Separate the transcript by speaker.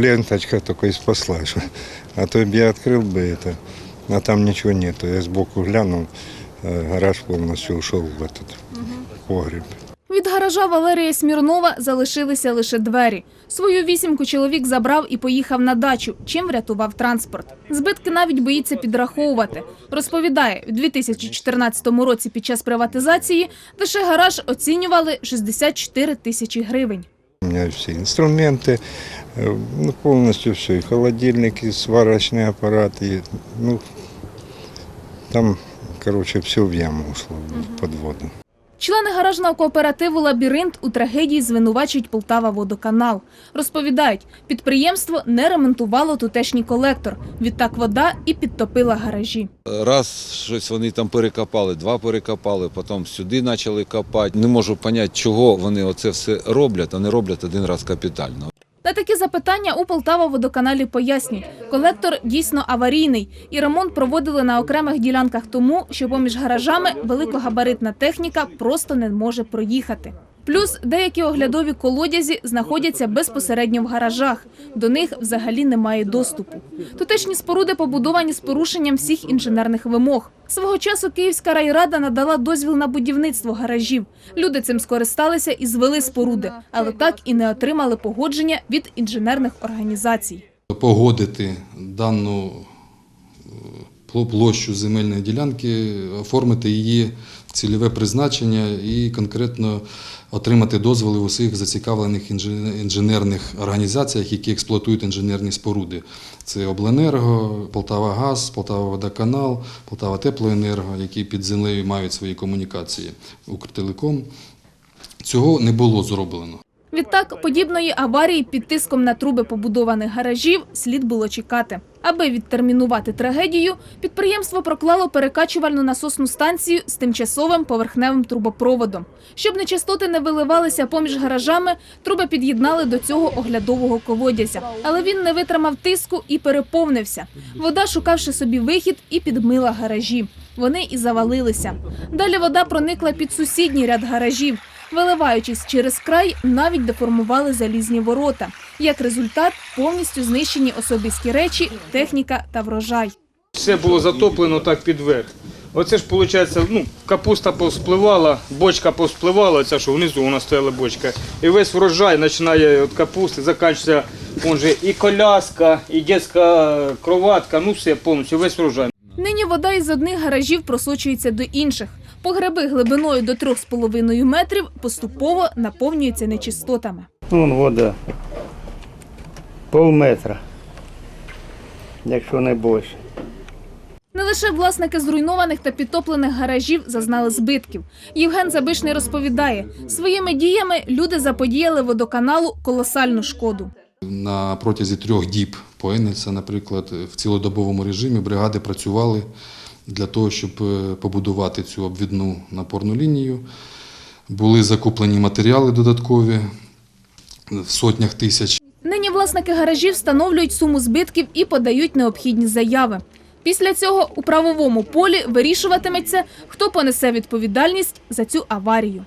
Speaker 1: ленточка только и спасла. что- А то б я открыл бы это, а там ничего нету. Я сбоку глянул, э, гараж полностью ушел в этот погреб.
Speaker 2: Від гаража Валерія Смірнова залишилися лише двері. Свою вісімку чоловік забрав і поїхав на дачу, чим врятував транспорт. Збитки навіть боїться підраховувати. Розповідає, у 2014 році під час приватизації лише гараж оцінювали 64 тисячі гривень.
Speaker 1: У меня все инструменты, э, ну, полностью все, и холодильник, и сварочный аппарат, и, ну, там, короче, все в яму ушло, под воду.
Speaker 2: Члени гаражного кооперативу Лабіринт у трагедії звинувачують Полтава водоканал. Розповідають, підприємство не ремонтувало тутешній колектор. Відтак вода і підтопила гаражі.
Speaker 3: Раз щось вони там перекопали, два перекопали, потім сюди почали копати. Не можу зрозуміти, чого вони оце все роблять, а не роблять один раз капітально.
Speaker 2: На такі запитання у Полтава водоканалі пояснюють, колектор дійсно аварійний і ремонт проводили на окремих ділянках тому, що поміж гаражами великогабаритна техніка просто не може проїхати. Плюс деякі оглядові колодязі знаходяться безпосередньо в гаражах. До них взагалі немає доступу. Тутешні споруди побудовані з порушенням всіх інженерних вимог. Свого часу Київська райрада надала дозвіл на будівництво гаражів. Люди цим скористалися і звели споруди, але так і не отримали погодження від інженерних організацій.
Speaker 4: погодити дану площу земельної ділянки, оформити її цільове призначення і конкретно отримати дозволи в усіх зацікавлених інженерних організаціях, які експлуатують інженерні споруди. Це Обленерго, Полтава Газ, Полтава Водоканал, Полтава Теплоенерго, які під землею мають свої комунікації, Укртелеком. Цього не було зроблено.
Speaker 2: Відтак, подібної аварії під тиском на труби побудованих гаражів слід було чекати. Аби відтермінувати трагедію, підприємство проклало перекачувальну насосну станцію з тимчасовим поверхневим трубопроводом. Щоб нечистоти не виливалися поміж гаражами, труби під'єднали до цього оглядового колодязя. Але він не витримав тиску і переповнився. Вода, шукавши собі вихід, і підмила гаражі. Вони і завалилися. Далі вода проникла під сусідній ряд гаражів. Виливаючись через край, навіть деформували залізні ворота. Як результат, повністю знищені особисті речі, техніка та врожай.
Speaker 5: Все було затоплено так під верх. Оце ж виходить, ну, капуста повспливала, бочка повспливала, оця що внизу у нас стояла бочка. І весь врожай починає від капусти, закінчується он же і коляска, і дитяча кроватка, ну все повністю, весь врожай.
Speaker 2: Нині вода із одних гаражів просочується до інших. Погреби глибиною до 3,5 метрів поступово наповнюються нечистотами.
Speaker 6: Вон вода. Пол метра. Якщо не більше.
Speaker 2: Не лише власники зруйнованих та підтоплених гаражів зазнали збитків. Євген Забишний розповідає, своїми діями люди заподіяли водоканалу колосальну шкоду.
Speaker 4: На протязі трьох діб по Енельса, наприклад, в цілодобовому режимі бригади працювали для того, щоб е, побудувати цю обвідну напорну лінію. Були закуплені матеріали додаткові в сотнях тисяч.
Speaker 2: Нині власники гаражів встановлюють суму збитків і подають необхідні заяви. Після цього у правовому полі вирішуватиметься, хто понесе відповідальність за цю аварію.